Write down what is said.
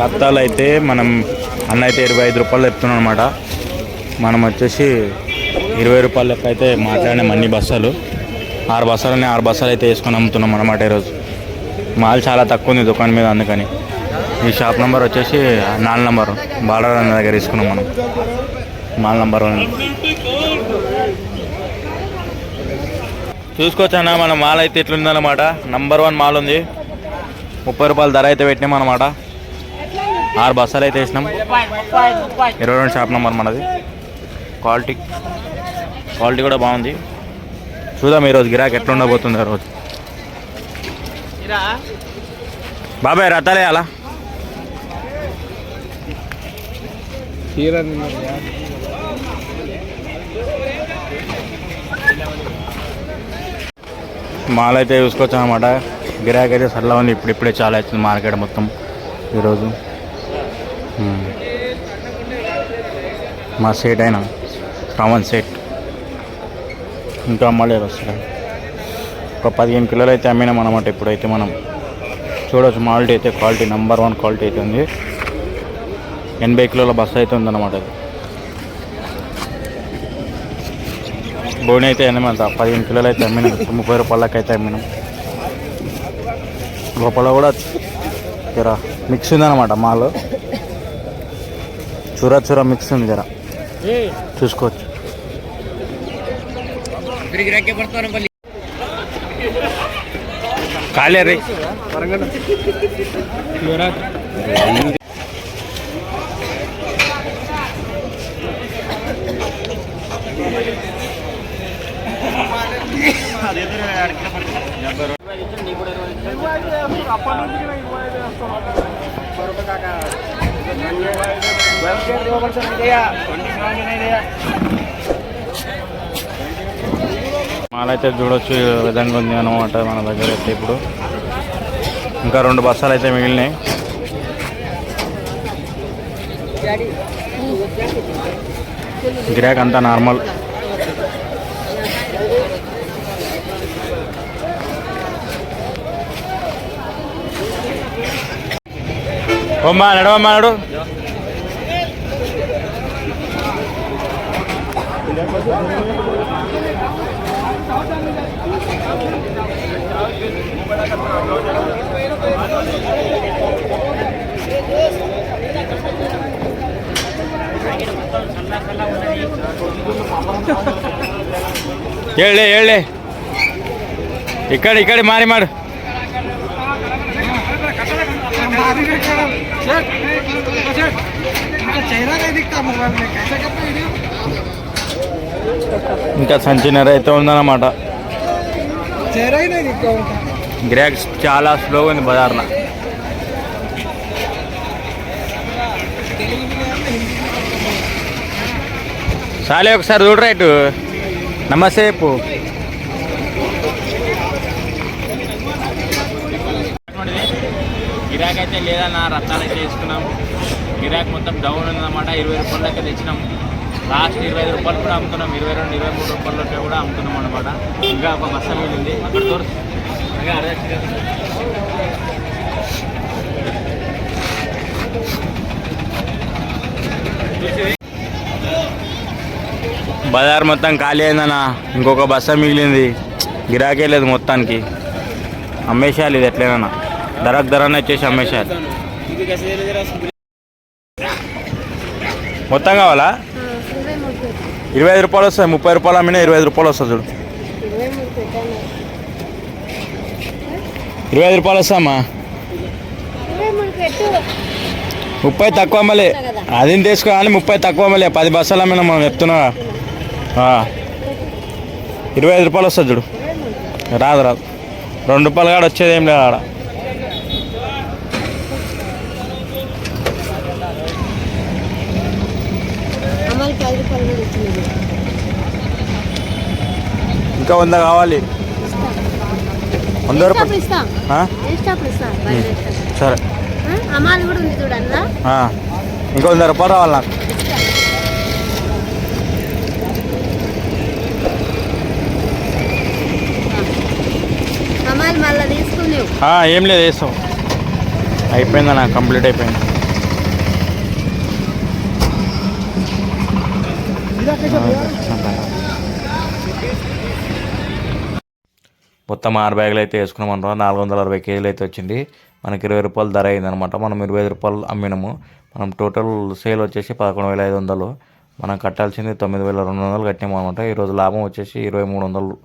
రత్తాలు అయితే మనం అన్న అయితే ఇరవై ఐదు రూపాయలు చెప్తున్నాం అనమాట మనం వచ్చేసి ఇరవై రూపాయల లెక్క అయితే మాట్లాడినాం అన్ని బస్సాలు. ఆరు బస్సాలని ఆరు బస్సాలు అయితే వేసుకొని అమ్ముతున్నాం అనమాట ఈరోజు. మాల్ చాలా తక్కువ ఉంది దుకాణం మీద అందుకని. ఈ షాప్ నెంబర్ వచ్చేసి నాలుగు నెంబర్. బార్డర్ అన్న దగ్గర తీసుకున్నాం మనం. Mall number one. అన్న మన మాల్ అయితే ఎట్లుందన్నమాట నంబర్ వన్ మాల్ ఉంది. ముప్పై రూపాయల ధర అయితే పెట్టినాం అనమాట ఆరు బస్సాలు అయితే వేసినాం. ఇరవై రెండు షాప్ నెంబర్ మనది. క్వాలిటీ. క్వాలిటీ కూడా బాగుంది. చూద్దాం ఈరోజు గిరాక్ ఎట్లా ఉండబోతుంది రోజు. బాబాయ్ రథాలే అలా? మాల్ అయితే చూసుకోవచ్చు అనమాట గిరాకీ అయితే సరళ ఉంది. ఇప్పుడిప్పుడే చాలా అవుతుంది మార్కెట్ మొత్తం ఈరోజు. మా సేట్ అయినా కామన్ సేట్. ఇంకా అమ్మలేదు అసలు ఒక పదిహేను కిలోలు అయితే అమ్మినాం అనమాట ఇప్పుడైతే మనం. చూడవచ్చు మాల్టీ అయితే క్వాలిటీ నెంబర్ వన్ క్వాలిటీ అయితే ఉంది. ఎనభై కిలోల బస్సు అయితే ఉందన్నమాట ఇది బోని అయితే అనమాట పదిహేను కిలోలు అయితే అమ్మినాం. ముప్పై రూపాయలకి అయితే అమ్మినాం. లోపల కూడా మిక్స్ ఉందన్నమాట మాల్. చూర చూర మిక్స్ ఉంది జర. చూసుకోవచ్చు. ఖాళీ రే. మాల్ అయితే చూడొచ్చు విధంగా ఉంది అనమాట మన దగ్గర అయితే ఇప్పుడు. ఇంకా రెండు బస్సాలు అయితే మిగిలినాయి. గిరాక్ అంతా నార్మల్. ఓమ్మా నడవమ్మా నడు. ಹೇಳಿ ಹೇಳಿ ಈ ಕಡೆ ಈ ಕಡೆ ಮಾರಿ ಮಾಡು चेहरा नहीं दिखता मोबाइल में कैसे करते वीडियो ఇంకా సంచినర అయితే ఉందన్నమాట. గ్రాక్స్ చాలా స్లోగా ఉంది బజార్న సాలే ఒకసారి చూడరా ఇటు నమసేపు గిరాక్ అయితే లేదన్న రత్నాలు అయితే వేసుకున్నాం గిరాక్ మొత్తం డౌన్ ఉందన్నమాట. ఇరవై రూపాయలు దాకా తెచ్చినాం. లాస్ట్ ఇరవై ఐదు రూపాయలు కూడా అమ్ముతున్నాం. ఇరవై రెండు ఇరవై మూడు రూపాయలకి కూడా అమ్ముతున్నాం అనమాట ఇంకా ఒక బస్సు మిగిలింది అక్కడ ఇంకా బజార్ మొత్తం ఖాళీ అయిందన్న. ఇంకొక బస్సు మిగిలింది. గిరాకే లేదు మొత్తానికి. అమ్మేసేయాలి ఇది ఎట్లయినా. ధరకు ధరనే వచ్చేసి అమ్మేసేయాలి మొత్తం కావాలా? ఇరవై ఐదు రూపాయలు వస్తాయి ముప్పై రూపాయలు అమ్మినా ఇరవై ఐదు రూపాయలు వస్తుంది చూడు. ఇరవై ఐదు రూపాయలు వస్తామా ముప్పై తక్కువ మళ్ళీ అది తీసుకోవాలి ముప్పై తక్కువ మళ్ళీ పది బస్సులు అమ్మినా మనం చెప్తున్నా ఇరవై ఐదు రూపాయలు వస్తుంది చూడు. రాదు రాదు. రెండు రూపాయలు కాడ వచ్చేది ఏం లేదు ఆడ. ఐదు రూపాయలు కూడా ఇచ్చినది ఇంకా వంద కావాలి. వంద రూపాయలు. సరే. కూడా ఉంది చూడన్నా. ఇంకా వంద రూపాయలు రావాలి నాకు. ఏం లేదు వేస్తాం. అయిపోయింది అన్న కంప్లీట్ అయిపోయింది. మొత్తం ఆరు బ్యాగులు అయితే వేసుకున్నాం అనమాట నాలుగు వందల అరవై కేజీలు అయితే వచ్చింది. మనకి ఇరవై రూపాయలు ధర అయిందనమాట మనం ఇరవై ఐదు రూపాయలు అమ్మినాము. మనం టోటల్ సేల్ వచ్చేసి పదకొండు వేల ఐదు వందలు. మనం కట్టాల్సింది తొమ్మిది వేల రెండు వందలు కట్టినాము అనమాట ఈరోజు లాభం వచ్చేసి ఇరవై మూడు వందలు